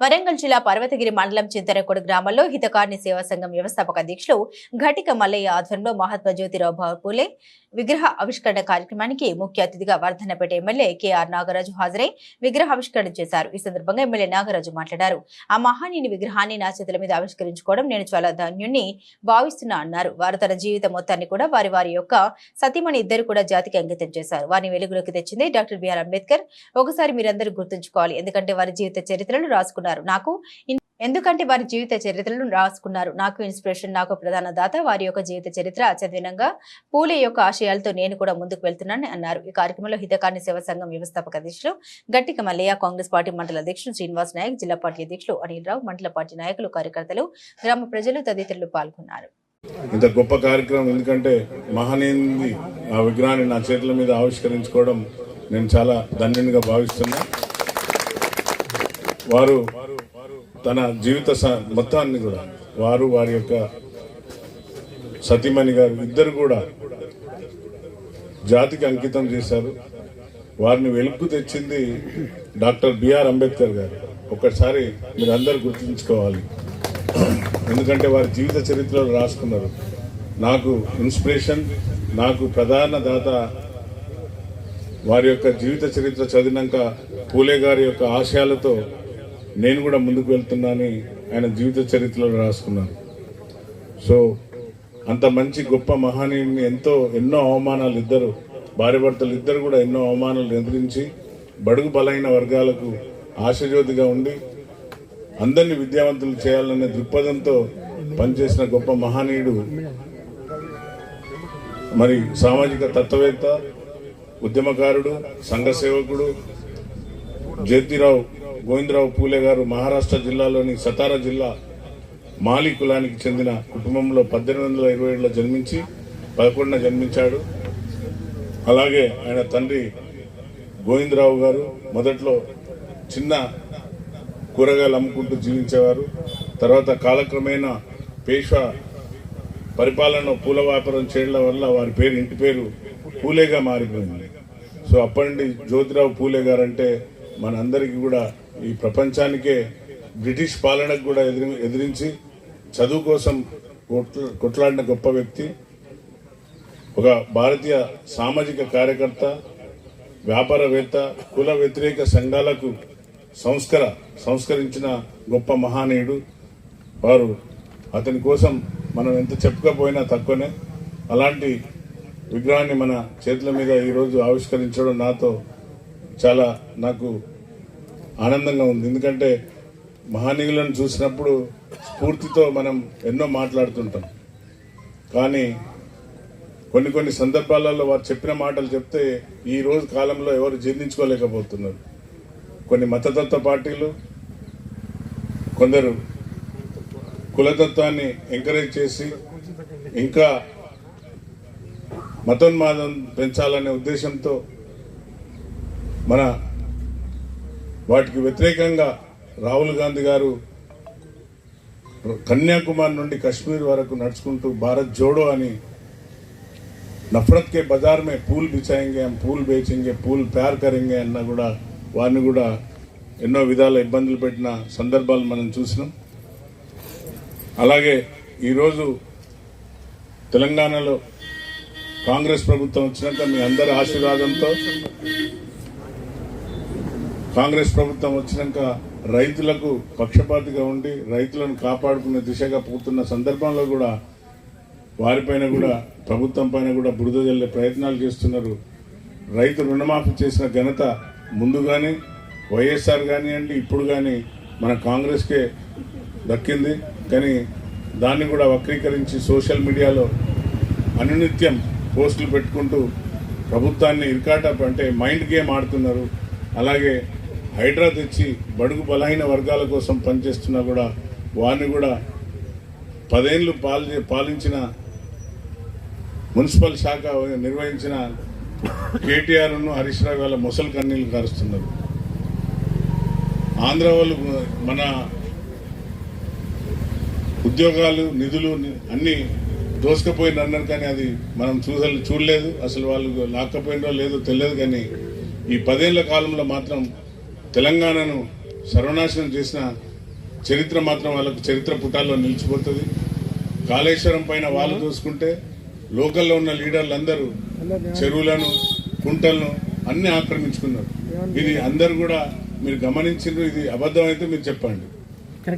వరంగల్ జిల్లా పర్వతగిరి మండలం చింతనకోడు గ్రామంలో హితకారిణి సేవా సంఘం వ్యవస్థాపక అధ్యక్షులు ఘటిక మల్లయ్య ఆధ్వర్యంలో మహాత్మా జ్యోతిరావు పూలే విగ్రహ ఆవిష్కరణ కార్యక్రమానికి ముఖ్య అతిథిగా వర్ధనపేట ఎమ్మెల్యే కేఆర్ నాగరాజు హాజరై విగ్రహ ఆవిష్కరణ చేశారు. ఈ సందర్భంగా ఎమ్మెల్యే నాగరాజు మాట్లాడారు. ఆ మహానీయుని విగ్రహాన్ని నా చేతుల మీద ఆవిష్కరించుకోవడం నేను చాలా ధన్యుణ్ణి భావిస్తున్నా అన్నారు. వారు తన జీవిత మొత్తాన్ని కూడా వారి వారి యొక్క సతీమణి ఇద్దరు కూడా జాతికి అంకితం చేశారు. వారిని వెలుగులోకి తెచ్చింది డాక్టర్ బిఆర్ అంబేద్కర్. ఒకసారి మీరందరూ గుర్తుంచుకోవాలి. ఎందుకంటే వారి జీవిత చరిత్రలు రాసుకున్నారు నాకు ఎందుకంటే వారి జీవిత చరిత్రలు రాసుకున్నారు. నాకు ఇన్స్పిరేషన్ నాకు ప్రధాన దాత వారి యొక్క జీవిత చరిత్ర చదివినంగా పూలే యొక్క ఆశయాలతో నేను కూడా ముందుకు వెళ్తున్నానని అన్నారు. ఈ కార్యక్రమంలో హితకార్ని సేవా సంఘం వ్యవస్థాపక అధ్యక్షులు గట్టిక మల్లయ్య కాంగ్రెస్ పార్టీ మండల అధ్యక్షులు శ్రీనివాస్ నాయక్ జిల్లా పార్టీ అధ్యక్షులు అనిల్ రావు మండల పార్టీ నాయకులు కార్యకర్తలు గ్రామ ప్రజలు తదితరులు పాల్గొన్నారు. ఇంత గొప్ప కార్యక్రమం ఎందుకంటే మహనీయుని ఆ విగ్రహాన్ని నా చేతుల మీద ఆవిష్కరించుకోవడం నేను చాలా ధన్యునిగా భావిస్తున్నాను వారు తన జీవిత స- మొత్తాన్ని కూడా వారు వారి యొక్క సతీమణి గారు ఇద్దరు కూడా జాతికి అంకితం చేశారు. వారిని వెలుగు తెచ్చింది డాక్టర్ బిఆర్ అంబేద్కర్ గారు. ఒకసారి మీరు అందరు గుర్తుంచుకోవాలి. ఎందుకంటే వారి జీవిత చరిత్రలో రాసుకున్నారు. నాకు ఇన్స్పిరేషన్ నాకు ప్రధాన దాత వారి యొక్క జీవిత చరిత్ర చదివినాక పూలే గారి యొక్క ఆశయాలతో నేను కూడా ముందుకు వెళ్తున్నానని ఆయన జీవిత చరిత్రలో రాసుకున్నాను సో అంత మంచి గొప్ప మహానీయుడిని ఎంతో ఎన్నో అవమానాలు ఇద్దరు భార్య భర్తలు ఇద్దరు కూడా ఎన్నో అవమానాలు ఎదిరించి బడుగు బలైన వర్గాలకు ఆశజ్యోతిగా ఉండి అందరినీ విద్యావంతులు చేయాలనే దృక్పథంతో పనిచేసిన గొప్ప మహానీయుడు మరి సామాజిక తత్వవేత్త ఉద్యమకారుడు సంఘ సేవకుడు జ్యోతిరావు గోవిందరావు పూలే గారు మహారాష్ట్ర జిల్లాలోని సతారా జిల్లా మాలి కులానికి చెందిన కుటుంబంలో పద్దెనిమిది వందల ఇరవై ఏడులో జన్మించి పదకొండున జన్మించాడు. అలాగే ఆయన తండ్రి గోవిందరావు గారు మొదట్లో చిన్న కూరగాయలు అమ్ముకుంటూ జీవించేవారు. తర్వాత కాలక్రమేణా పేషా పరిపాలన పూల వ్యాపారం చేయడం వల్ల వారి పేరు ఇంటి పేరు పూలేగా మారిపోయింది. సో అప్పటి నుండి జ్యోతిరావు పూలే గారు అంటే మనందరికీ కూడా ఈ ప్రపంచానికే బ్రిటిష్ పాలనకు కూడా ఎదిరి ఎదిరించి చదువు కోసం కొట్లాడిన గొప్ప వ్యక్తి ఒక భారతీయ సామాజిక కార్యకర్త వ్యాపారవేత్త కుల వ్యతిరేక సంఘాలకు సంస్కర సంస్కరించిన గొప్ప మహానీయుడు. వారు అతని కోసం మనం ఎంత చెప్పుకపోయినా తక్కువనే. అలాంటి విగ్రహాన్ని మన చేతుల మీద ఈరోజు ఆవిష్కరించడం నాతో చాలా నాకు ఆనందంగా ఉంది. ఎందుకంటే మహానీయులను చూసినప్పుడు స్ఫూర్తితో మనం ఎన్నో మాట్లాడుతుంటాం. కానీ కొన్ని కొన్ని సందర్భాలలో వారు చెప్పిన మాటలు చెప్తే ఈ రోజు కాలంలో ఎవరు జీర్ణించుకోలేకపోతున్నారు. కొన్ని మతతత్వ పార్టీలు కొందరు కులతత్వాన్ని ఎంకరేజ్ చేసి ఇంకా మతోన్మాదం పెంచాలనే ఉద్దేశంతో మన వాటికి వ్యతిరేకంగా రాహుల్ గాంధీ గారు కన్యాకుమారి నుండి కశ్మీర్ వరకు నడుచుకుంటూ భారత్ జోడో అని నఫరత్ కే బజార్ మే పూల్ బిచాయింగే పూల్ బేచింగే పూల్ ప్యార్ కరింగే అన్న కూడా వారిని కూడా ఎన్నో విధాల ఇబ్బందులు పెట్టిన సందర్భాలు మనం చూసినాం. అలాగే ఈరోజు తెలంగాణలో కాంగ్రెస్ ప్రభుత్వం వచ్చినాక మీ అందరి ఆశీర్వాదంతో కాంగ్రెస్ ప్రభుత్వం వచ్చినాక రైతులకు పక్షపాతిగా ఉండి రైతులను కాపాడుకునే దిశగా పోతున్న సందర్భంలో కూడా వారిపైన కూడా ప్రభుత్వం పైన కూడా బురద జల్లే ప్రయత్నాలు చేస్తున్నారు. రైతు రుణమాఫీ చేసిన ఘనత ముందుగానే వైఎస్ఆర్ కానివ్వండి ఇప్పుడు కానీ మన కాంగ్రెస్కే దక్కింది. కానీ దాన్ని కూడా వక్రీకరించి సోషల్ మీడియాలో అనునిత్యం పోస్టులు పెట్టుకుంటూ ప్రభుత్వాన్ని ఇరికాట అంటే మైండ్ గేమ్ ఆడుతున్నారు. అలాగే హైడ్రా తెచ్చి బడుగు బలహీన వర్గాల కోసం పనిచేస్తున్నా కూడా వారిని కూడా పదేళ్ళు పాలి పాలించిన మున్సిపల్ శాఖ నిర్వహించిన కేటీఆర్ను హరీష్ రావు వాళ్ళ ముసలి కన్నీళ్ళు కారుస్తున్నారు. ఆంధ్ర వాళ్ళు మన ఉద్యోగాలు నిధులు అన్నీ దోసుకపోయిన అన్నారు కానీ అది మనం చూసలు చూడలేదు. అసలు వాళ్ళు లాక్కపోయినో లేదో తెలియదు కానీ ఈ పదేళ్ళ కాలంలో మాత్రం తెలంగాణను సర్వనాశనం చేసిన చరిత్ర మాత్రం వాళ్ళకు చరిత్ర పుటాల్లో నిలిచిపోతుంది. కాళేశ్వరం పైన వాళ్ళు చూసుకుంటే లోకల్లో ఉన్న లీడర్లు అందరూ చెరువులను కుంటలను అన్ని ఆక్రమించుకున్నారు. ఇది అందరు కూడా మీరు గమనించారు ఇది అబద్ధం అయితే మీరు చెప్పండి.